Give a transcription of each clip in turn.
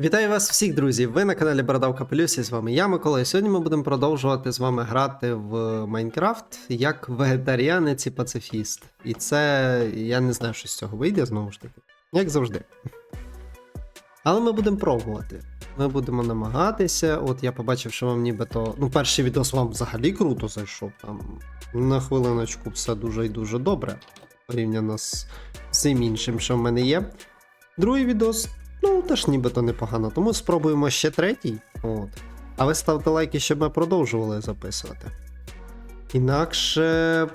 Вітаю вас всіх, друзі! Ви на каналі Бородавка Плюс і з вами я, Микола. І сьогодні ми будемо продовжувати з вами грати в Майнкрафт як вегетаріанець і пацифіст. І це я не знаю, що з цього вийде знову ж таки, як завжди. Але ми будемо пробувати. Ми будемо намагатися. От я побачив, що вам нібито. Ну, перший відос вам взагалі круто зайшов. Там на хвилиночку все дуже і дуже добре. Порівняно з всім іншим, що в мене є. Другий відос Ну, теж нібито непогано, тому спробуємо ще третій. От. А ви ставте лайки, щоб ми продовжували записувати. Інакше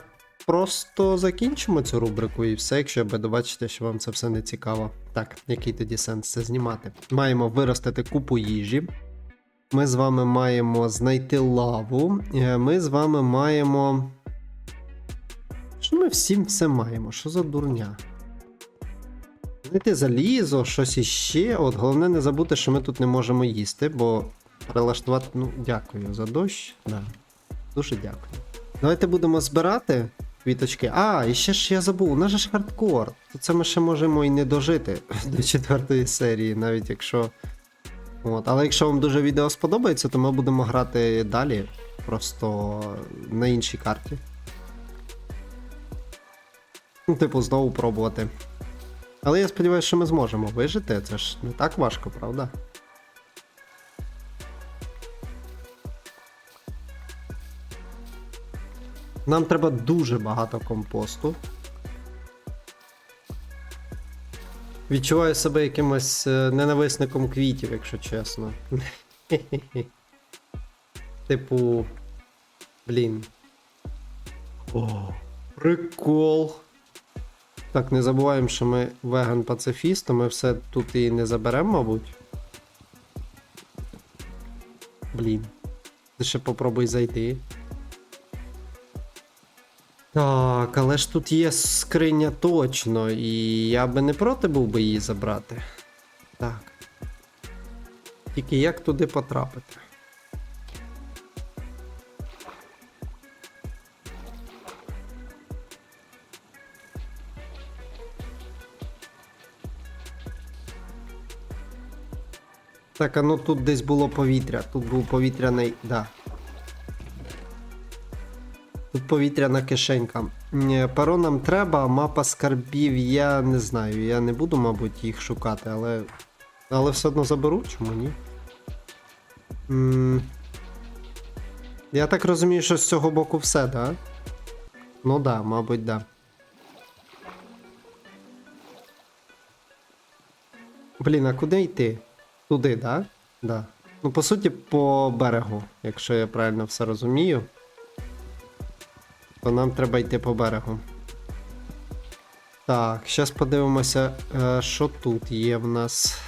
просто закінчимо цю рубрику і все, якщо ви добачите, що вам це все не цікаво. Так, який тоді сенс це знімати? Маємо виростити купу їжі. Ми з вами маємо знайти лаву. Е, Ми з вами маємо. Що ми всім все маємо? Що за дурня? Знайти залізо, щось іще. От головне не забути, що ми тут не можемо їсти, бо прилаштувати. Ну, дякую за дощ. Да. Дуже дякую. Давайте будемо збирати квіточки. А, і ще ж я забув, у нас же ж хардкор. То це ми ще можемо і не дожити до четвертої серії, навіть якщо. От. Але якщо вам дуже відео сподобається, то ми будемо грати далі. Просто на іншій карті. Ну, типу, знову пробувати. Але я сподіваюся, що ми зможемо вижити. Це ж не так важко, правда? Нам треба дуже багато компосту. Відчуваю себе якимось е, ненависником квітів, якщо чесно. Типу. Блін. О, прикол. Так, не забуваємо, що ми веган-пацифіст, то ми все тут і не заберемо, мабуть. Блін. Ти ще попробуй зайти. Так, але ж тут є скриня точно, і я би не проти був би її забрати. Так. Тільки як туди потрапити? Так, а ну тут десь було повітря. Тут був повітряний. Да. Тут повітряна кишенька. Перо нам треба, мапа скарбів я не знаю. Я не буду, мабуть, їх шукати, але. Але все одно заберу, чому ні? м Я так розумію, що з цього боку все, да? Ну да, мабуть, да. Блін, а куди йти? Туди, да? Да. Ну, по суті, по берегу, якщо я правильно все розумію. То нам треба йти по берегу. Так, зараз подивимося, е, що тут є в нас.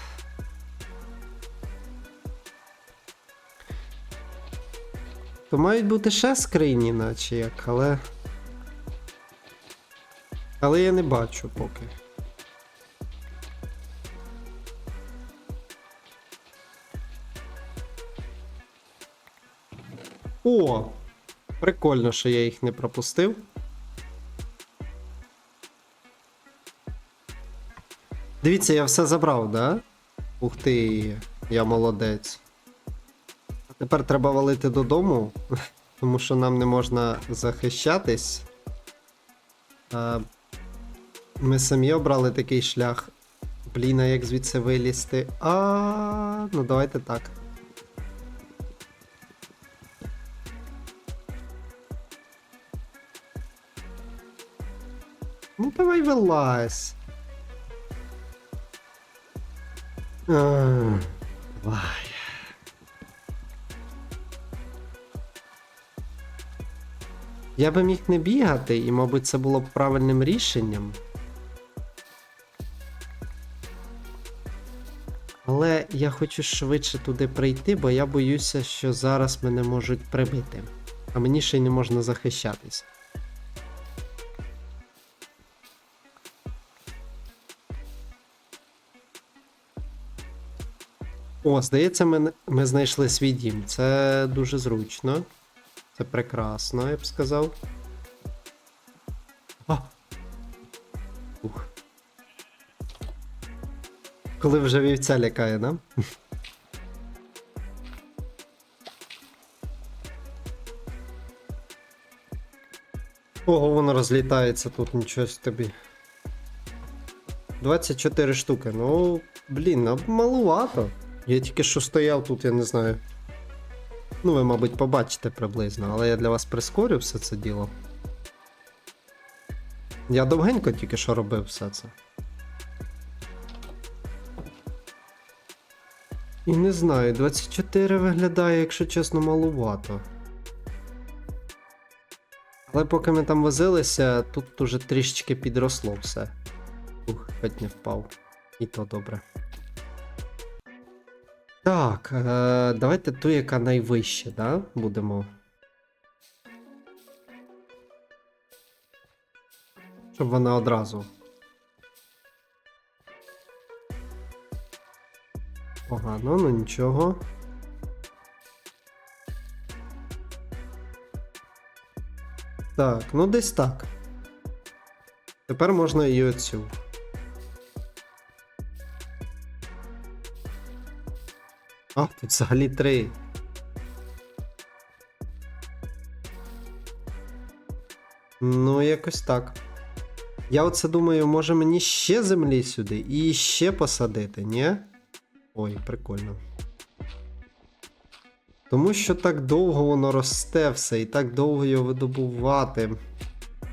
То мають бути ще скрині, наче як, але. Але я не бачу поки. О! Прикольно, що я їх не пропустив. Дивіться, я все забрав, да? Ух ти, я молодець. Тепер треба валити додому, тому що нам не можна захищатись. Ми самі обрали такий шлях. Блін, а як звідси вилізти? А, ну давайте так. Ну давай вилазь. Давай. Я би міг не бігати, і, мабуть, це було б правильним рішенням. Але я хочу швидше туди прийти, бо я боюся, що зараз мене можуть прибити. А мені ще й не можна захищатись. О, здається, ми, ми знайшли свій дім. Це дуже зручно. Це прекрасно, я б сказав. А! Ух. Коли вже вівця лякає, да? Ого, воно розлітається тут, нічого тобі. 24 штуки. Ну, блін, малувато. Я тільки що стояв тут, я не знаю. Ну, ви, мабуть, побачите приблизно, але я для вас прискорю все це діло. Я довгенько тільки що робив все це. І не знаю, 24 виглядає, якщо чесно, малувато. Але поки ми там возилися, тут уже трішечки підросло все. Ух, хоч не впав. І то добре. Так, е, давайте ту, яка найвища, да? Будемо. Щоб вона одразу. Погано, ну нічого. Так, ну десь так. Тепер можна і оцю. Взагалі три. Ну, якось так. Я оце думаю, може мені ще землі сюди і ще посадити, ні? Ой, прикольно. Тому що так довго воно росте все і так довго його видобувати.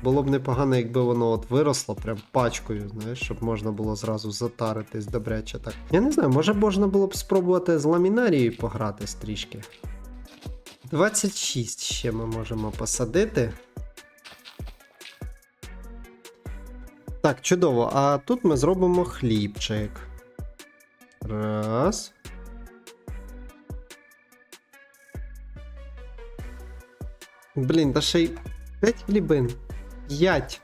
Було б непогано, якби воно от виросло прям пачкою, знаєш, щоб можна було зразу затаритись добряче так. Я не знаю, може можна було б спробувати з ламінарією пограти трішки. 26 ще ми можемо посадити. Так, чудово. А тут ми зробимо хлібчик. Раз. Блін, та ще й 5 хлібин. 5.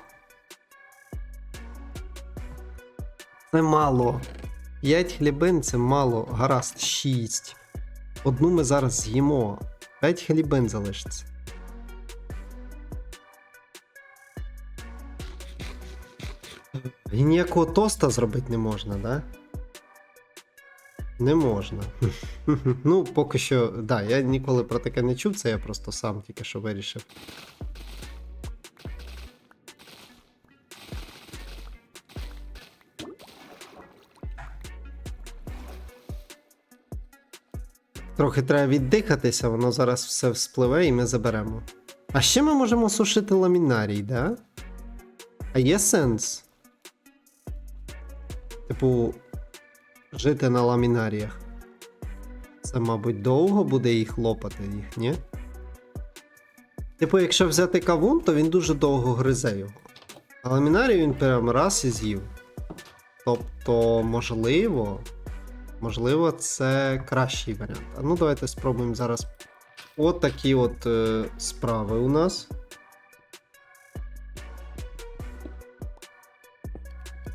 Це мало. 5 хлібин це мало. Гаразд, 6. Одну ми зараз з'їмо. 5 хлібин залишиться. І ніякого тоста зробити не можна, да? Не можна. ну, поки що, да, я ніколи про таке не чув, це я просто сам тільки що вирішив. Трохи треба віддихатися, воно зараз все вспливе і ми заберемо. А ще ми можемо сушити ламінарій, да? А є сенс? Типу, жити на ламінаріях. Це, мабуть, довго буде їх лопати їх, ні? Типу, якщо взяти кавун, то він дуже довго гризе його. А ламінарій він прям раз і з'їв. Тобто, можливо. Можливо, це кращий варіант. А ну давайте спробуємо зараз. От такі от е, справи у нас.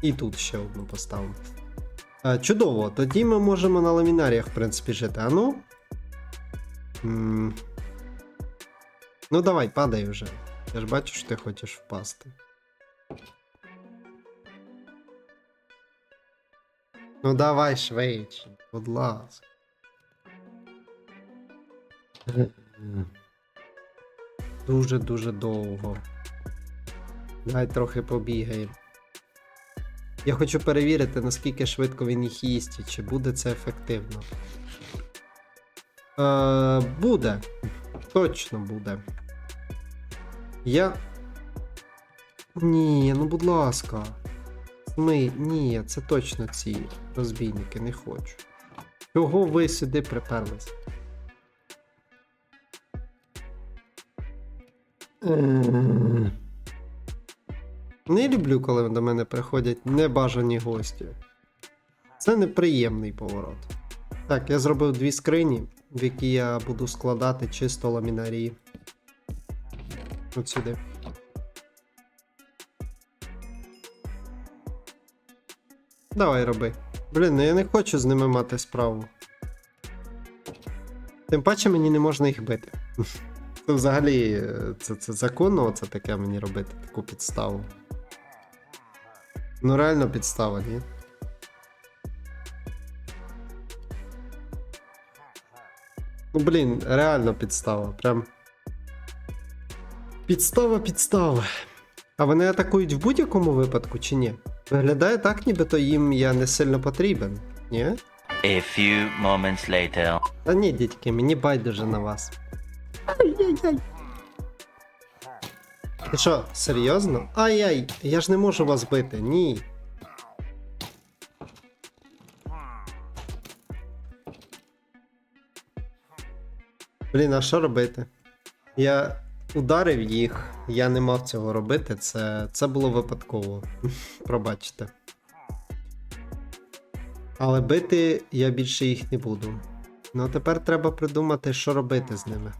І тут ще одну поставимо. Е, чудово, тоді ми можемо на ламінаріях, в принципі, жити. А ну. М. Ну, давай, падай вже. Я ж бачу, що ти хочеш впасти. Ну давай швидше, будь ласка. Дуже-дуже довго. Давай трохи побігаємо. Я хочу перевірити, наскільки швидко він їх їсть, і чи буде це ефективно. Е, буде. Точно буде. Я. Ні, ну будь ласка. Ми. Ні, це точно ці розбійники, не хочу. Чого ви сюди приперлись? Не люблю, коли до мене приходять небажані гості. Це неприємний поворот. Так, я зробив дві скрині, в які я буду складати чисто ламінарії. От сюди. Давай роби. Блін, ну я не хочу з ними мати справу. Тим паче мені не можна їх бити. Це ну, взагалі це це законно це таке мені робити, таку підставу. Ну реально підстава, ні? Ну блін, реально підстава, прям. Підстава, підстава. А вони атакують в будь-якому випадку, чи ні? Виглядає так, нібито їм я не сильно потрібен. Ні? A few moments later. Та ні, дядьки, мені байдуже на вас. Ай-яй-яй. Ти що, серйозно? Ай-яй, я ж не можу вас бити, ні. Блін, а що робити? Я ударив їх, я не мав цього робити, це, це було випадково. Пробачте. Але бити я більше їх не буду. Ну тепер треба придумати, що робити з ними.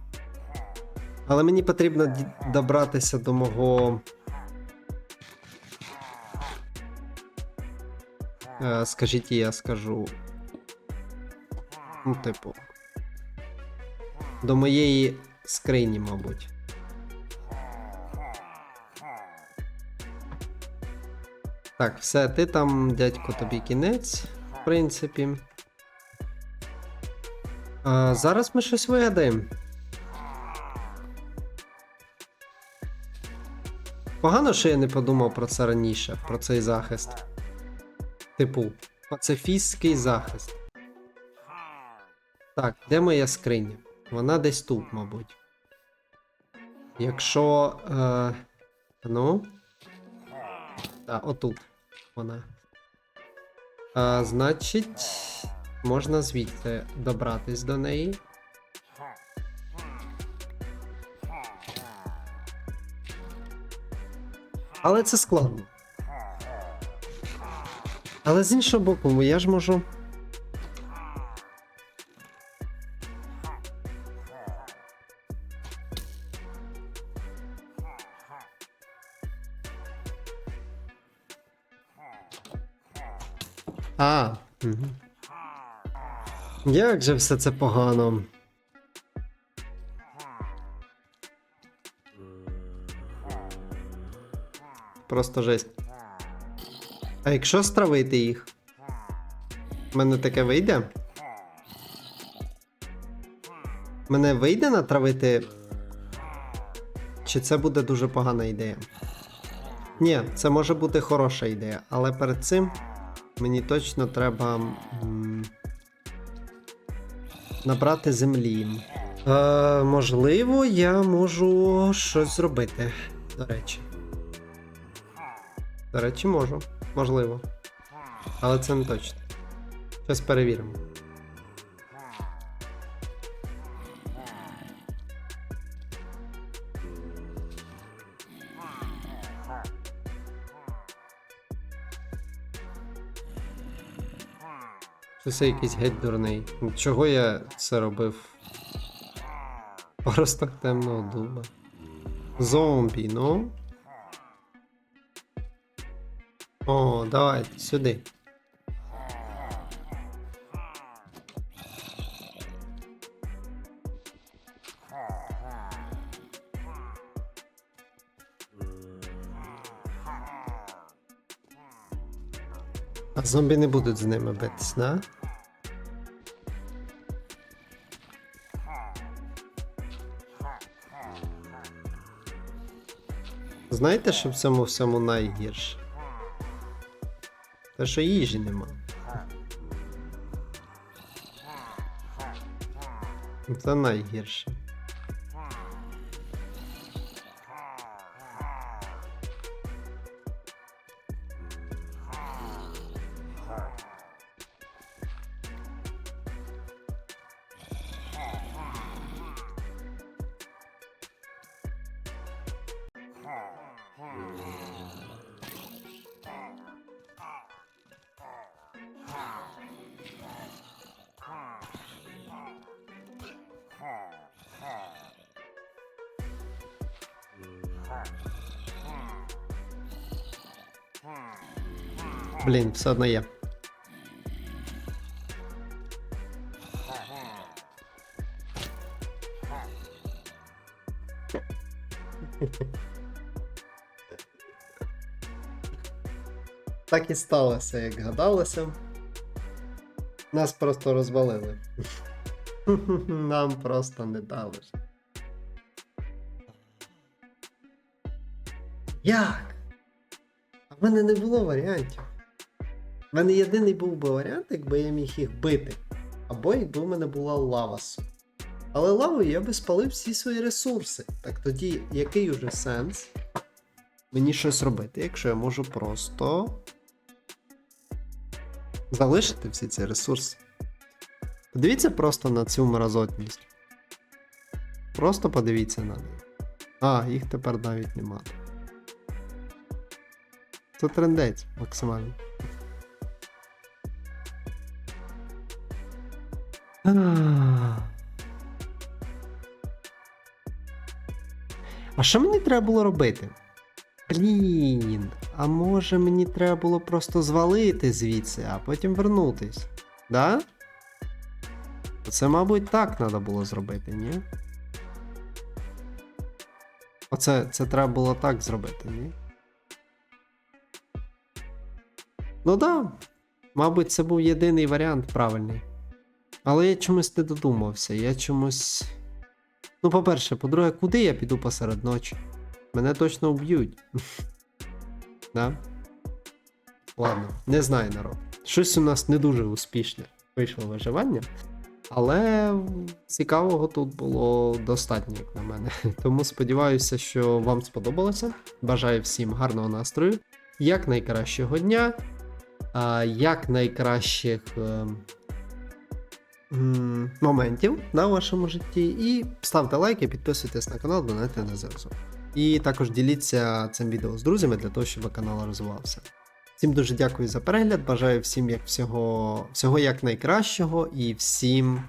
Але мені потрібно добратися до мого. Е, скажіть, я скажу. Ну, типу. До моєї скрині, мабуть. Так, все, ти там, дядько, тобі кінець, в принципі. А, зараз ми щось вигадаємо. Погано, що я не подумав про це раніше, про цей захист. Типу, пацифістський захист. Так, де моя скриня? Вона десь тут, мабуть. Якщо. Е, ну. Так, отут вона. А, значить, можна звідти добратись до неї. Але це складно. Але з іншого боку, я ж можу. Як же все це погано. Просто жесть. А якщо стравити їх? У мене таке вийде? Мене вийде натравити? Чи це буде дуже погана ідея? Ні, це може бути хороша ідея, але перед цим мені точно треба набрати землі. Е, можливо, я можу щось зробити. До речі. До речі, можу. Можливо. Але це не точно. Щось перевіримо. Це якийсь геть дурний. Чого я це робив? Просто темного дуба. Зомбі, ну. О, давай, сюди. Зомбі не будуть з ними битись, да? Знаєте, що в цьому всьому найгірше? Те, що їжі нема. Це найгірше. Блін, все одно є. Так і сталося, як гадалося. Нас просто розвалили. Нам просто не дали. Як? А в мене не було варіантів. У мене єдиний був би варіант, якби я міг їх бити. Або якби в мене була лава. Але лавою я би спалив всі свої ресурси. Так тоді який уже сенс мені щось робити, якщо я можу просто залишити всі ці ресурси. Подивіться просто на цю мразотність. Просто подивіться на неї. А, їх тепер навіть нема. Це трендець максимально. А що мені треба було робити? Блін, а може мені треба було просто звалити звідси, а потім вернутись? Да? Це, мабуть, так треба було зробити, ні? Оце це треба було так зробити, ні? Ну да. Мабуть, це був єдиний варіант правильний. Але я чомусь не додумався. Я чомусь. Ну, по-перше, по-друге, куди я піду посеред ночі? Мене точно вб'ють. Ладно, не знаю народ. Щось у нас не дуже успішне вийшло виживання. Але цікавого тут було достатньо, як на мене. Тому сподіваюся, що вам сподобалося. Бажаю всім гарного настрою, як найкращого дня, як найкращих е, моментів на вашому житті. І ставте лайки, підписуйтесь на канал, донайте на ЗСУ. І також діліться цим відео з друзями для того, щоб канал розвивався. Всім дуже дякую за перегляд. Бажаю всім як всього, всього як найкращого і всім